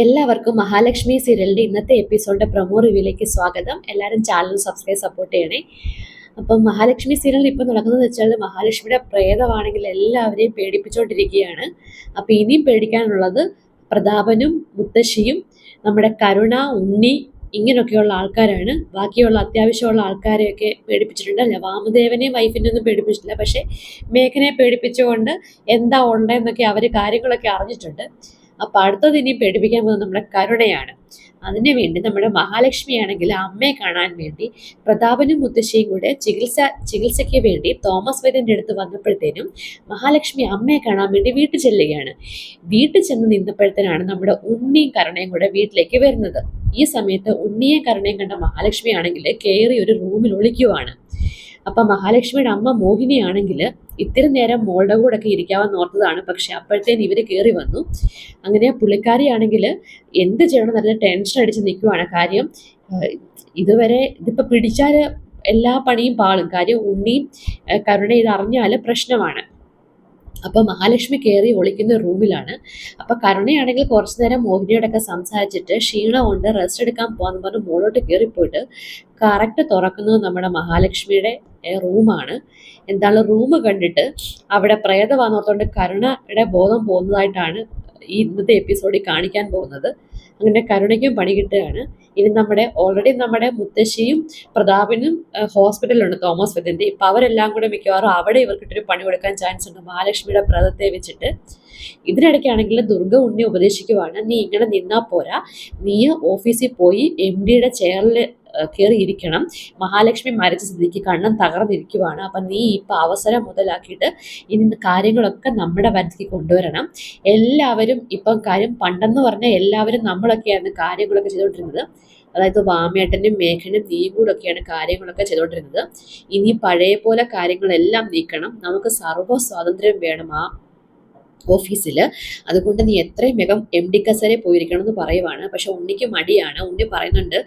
എല്ലാവർക്കും മഹാലക്ഷ്മി സീരിയലിന്റെ ഇന്നത്തെ എപ്പിസോഡിന്റെ പ്രൊമോ റിവ്യൂലേക്ക് സ്വാഗതം. എല്ലാവരും ചാനൽ സബ്സ്ക്രൈബ് സപ്പോർട്ട് ചെയ്യണേ. അപ്പം മഹാലക്ഷ്മി സീരിയലിൽ ഇപ്പോൾ നടക്കുന്നത് വെച്ചാൽ മഹാലക്ഷ്മിയുടെ പ്രേതമാണെങ്കിൽ എല്ലാവരെയും പേടിപ്പിച്ചുകൊണ്ടിരിക്കുകയാണ് അപ്പോൾ ഇനിയും പേടിക്കാനുള്ളത് പ്രതാപനും മുത്തശ്ശിയും നമ്മുടെ കരുണ ഉണ്ണി ഇങ്ങനെയൊക്കെയുള്ള ആൾക്കാരാണ്. ബാക്കിയുള്ള അത്യാവശ്യമുള്ള ആൾക്കാരെയൊക്കെ പേടിപ്പിച്ചിട്ടുണ്ട്. അല്ല വാമദേവനെയും വൈഫിനെ ഒന്നും പേടിപ്പിച്ചിട്ടില്ല. പക്ഷേ മേഘനെ പേടിപ്പിച്ചുകൊണ്ട് എന്താ ഉണ്ടെന്നൊക്കെ അവർ കാര്യങ്ങളൊക്കെ അറിഞ്ഞിട്ടുണ്ട്. അപ്പൊ അടുത്തത് ഇനി പേടിപ്പിക്കാൻ പോകുന്നത് നമ്മുടെ കരുണയാണ്. അതിനു വേണ്ടി നമ്മുടെ മഹാലക്ഷ്മി ആണെങ്കിൽ അമ്മയെ കാണാൻ വേണ്ടി പ്രതാപനും മുത്തശ്ശിയും കൂടെ ചികിത്സ ചികിത്സയ്ക്ക് വേണ്ടി തോമസ് വൈദ്യന്റെ അടുത്ത് വന്നപ്പോഴത്തേനും മഹാലക്ഷ്മി അമ്മയെ കാണാൻ വേണ്ടി വീട്ടിൽ ചെല്ലുകയാണ്. വീട്ടിൽ ചെന്ന് നിന്നപ്പോഴത്തേനാണ് നമ്മുടെ ഉണ്ണിയും കരുണയും കൂടെ വീട്ടിലേക്ക് വരുന്നത്. ഈ സമയത്ത് ഉണ്ണിയെ കരുണയും കണ്ട മഹാലക്ഷ്മി ആണെങ്കിൽ കയറി ഒരു റൂമിൽ ഒളിക്കുവാണ്. അപ്പൊ മഹാലക്ഷ്മിയുടെ അമ്മ മോഹിനിയാണെങ്കിൽ ഇത്തിരി നേരം മോളുടെ കൂടെ ഒക്കെ ഇരിക്കാമെന്ന് ഓർത്തതാണ്. പക്ഷെ അപ്പോഴത്തേന് ഇവർ കയറി വന്നു. അങ്ങനെ പുള്ളിക്കാരിയാണെങ്കിൽ എന്ത് ചെയ്യണം നല്ല ടെൻഷൻ അടിച്ച് നിൽക്കുവാണ് കാര്യം ഇതുവരെ ഇതിപ്പോ പിടിച്ചാൽ എല്ലാ പണിയും പാളും. കാര്യം ഉണ്ണിയും കരുണ ഇത് അറിഞ്ഞാൽ പ്രശ്നമാണ്. അപ്പൊ മഹാലക്ഷ്മി കയറി ഒളിക്കുന്ന റൂമിലാണ്. അപ്പൊ കരുണയാണെങ്കിൽ കുറച്ചു നേരം മോഹിനിയോടൊക്കെ സംസാരിച്ചിട്ട് കൊണ്ട് റെസ്റ്റ് എടുക്കാൻ പോകാന്ന് പറഞ്ഞ് മോളോട്ട് കയറിപ്പോയിട്ട് കറക്റ്റ് തുറക്കുന്നത് നമ്മുടെ മഹാലക്ഷ്മിയുടെ റൂമാണ്. എന്താണ് റൂം കണ്ടിട്ട് അവിടെ പ്രേതമാണെന്നോർത്തുകൊണ്ട് കരുണയുടെ ബോധം പോകുന്നതായിട്ടാണ് ഈ ഇന്നത്തെ എപ്പിസോഡിൽ കാണിക്കാൻ പോകുന്നത്. അങ്ങനെ കരുണയ്ക്കും പണി കിട്ടുകയാണ്. ഇനി നമ്മുടെ ഓൾറെഡി നമ്മുടെ മുത്തശ്ശിയും പ്രതാപനും ഹോസ്പിറ്റലിലുണ്ട് തോമസ് വിദ്യന്റെ ഇപ്പം അവരെല്ലാം കൂടെ മിക്കവാറും അവിടെ ഇവർക്കിട്ടൊരു പണി കൊടുക്കാൻ ചാൻസ് ഉണ്ട്. മഹാലക്ഷ്മിയുടെ പ്രതത്തെ വെച്ചിട്ട്. ഇതിനിടയ്ക്കാണെങ്കിൽ ദുർഗ ഉണ്ണി ഉപദേശിക്കുവാണ്. നീ ഇങ്ങനെ നിന്നാൽ പോരാ. നീ ഓഫീസിൽ പോയി എം ഡിയുടെ ചെയറിൽ കയറി ഇരിക്കണം മഹാലക്ഷ്മി മരിച്ച സ്ഥിതിക്ക് കണ്ണൻ തകർന്നിരിക്കുവാണ്. അപ്പം നീ ഇപ്പൊ അവസരം മുതലാക്കിയിട്ട് ഇനി കാര്യങ്ങളൊക്കെ നമ്മുടെ വരുത്തിക്ക് കൊണ്ടുവരണം. എല്ലാവരും ഇപ്പം കാര്യം പണ്ടെന്ന് പറഞ്ഞാൽ എല്ലാവരും നമ്മളൊക്കെയാണ് കാര്യങ്ങളൊക്കെ ചെയ്തുകൊണ്ടിരുന്നത് അതായത് വാമേട്ടനും മേഘനും നീയും കൂടെ ഒക്കെയാണ് കാര്യങ്ങളൊക്കെ ചെയ്തുകൊണ്ടിരുന്നത് ഇനി പഴയ പോലെ കാര്യങ്ങളെല്ലാം നീക്കണം. നമുക്ക് സർവ സ്വാതന്ത്ര്യം വേണം. ആ ഓഫീസിൽ അതുകൊണ്ട് നീ എത്രയും വേഗം എം ഡി കസേരെ പോയിരിക്കണം എന്ന് പറയുവാണ്. പക്ഷെ ഉണ്ണിക്ക് മടിയാണ്. ഉണ്ണി പറയുന്നുണ്ട്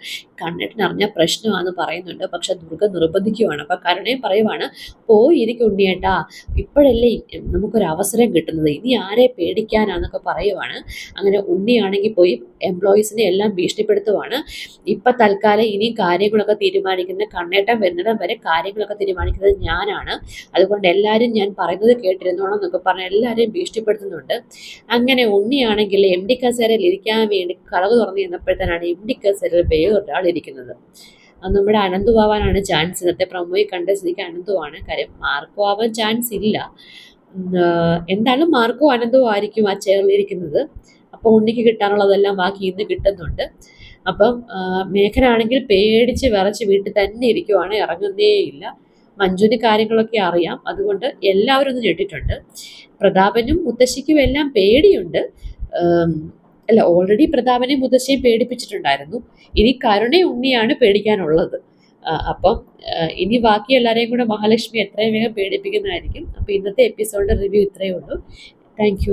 കണ്ണിട്ടിന് അറിഞ്ഞ പ്രശ്നമാണെന്ന് പറയുന്നുണ്ട്. പക്ഷെ ദുർഗ നിർബന്ധിക്കുവാണ്. അപ്പം കരുണയും പറയുവാണ് പോയിരിക്കും ഉണ്ണിയേട്ടാ. ഇപ്പോഴല്ലേ നമുക്കൊരു അവസരം കിട്ടുന്നത്. ഇനി ആരെ പേടിക്കാനാന്നൊക്കെ പറയുവാണ്. അങ്ങനെ ഉണ്ണിയാണെങ്കിൽ പോയി എംപ്ലോയീസിനെ എല്ലാം ഭീഷണിപ്പെടുത്തുവാണ്. ഇപ്പം തൽക്കാലം ഇനി കാര്യങ്ങളൊക്കെ തീരുമാനിക്കുന്ന കണ്ണേട്ടം വരുന്നിടം വരെ കാര്യങ്ങളൊക്കെ തീരുമാനിക്കുന്നത് ഞാനാണ്. അതുകൊണ്ട് എല്ലാവരും ഞാൻ പറയുന്നത് കേട്ടിരുന്നോണം എന്നൊക്കെ പറഞ്ഞ് എല്ലാവരെയും ഭീഷണിപ്പെടുത്തുന്നുണ്ട് അങ്ങനെ ഉണ്ണിയാണെങ്കിൽ എം ഡി കസേരയിൽ ഇരിക്കാൻ വേണ്ടി കളവ് തുറന്നു ചെന്നപ്പോഴത്തേനാണ് എം ഡി കസേരയിൽ വേറൊരാൾ ഇരിക്കുന്നത്. അത് നമ്മുടെ അനന്തു ആവാനാണ് ചാൻസ്. ഇന്നത്തെ പ്രമോയിൽ കണ്ട സ്ഥിതിക്ക് അനന്തുവാണ് കാര്യം. മാർക്കോ ആവാൻ ചാൻസ് ഇല്ല. എന്തായാലും മാർക്കോ അനന്തോ ആയിരിക്കും ആ ചേർന്നിരിക്കുന്നത് അപ്പോൾ ഉണ്ണിക്ക് കിട്ടാനുള്ളതെല്ലാം ബാക്കി ഇന്ന് കിട്ടുന്നുണ്ട്. അപ്പം മേഘനാണെങ്കിൽ പേടിച്ച് വിറച്ച് വീട്ടിൽ തന്നെ ഇരിക്കുവാണ്. ഇറങ്ങുന്നേ ഇല്ല മഞ്ജുവിന് കാര്യങ്ങളൊക്കെ അറിയാം. അതുകൊണ്ട് എല്ലാവരും ഒന്ന് ഞെട്ടിട്ടുണ്ട്. പ്രതാപനും മുത്തശ്ശിക്കും എല്ലാം പേടിയുണ്ട്. അല്ല ഓൾറെഡി പ്രതാപനെ മുത്തശ്ശിയും പേടിപ്പിച്ചിട്ടുണ്ടായിരുന്നു. ഇനി കരുണ ഉണ്ണിയാണ് പേടിക്കാനുള്ളത്. അപ്പം ഇനി ബാക്കി എല്ലാവരെയും കൂടെ മഹാലക്ഷ്മി എത്രയും വേഗം പേടിപ്പിക്കുന്നതായിരിക്കും. അപ്പം ഇന്നത്തെ എപ്പിസോഡിന്റെ റിവ്യൂ ഇത്രയേ ഉള്ളൂ. താങ്ക്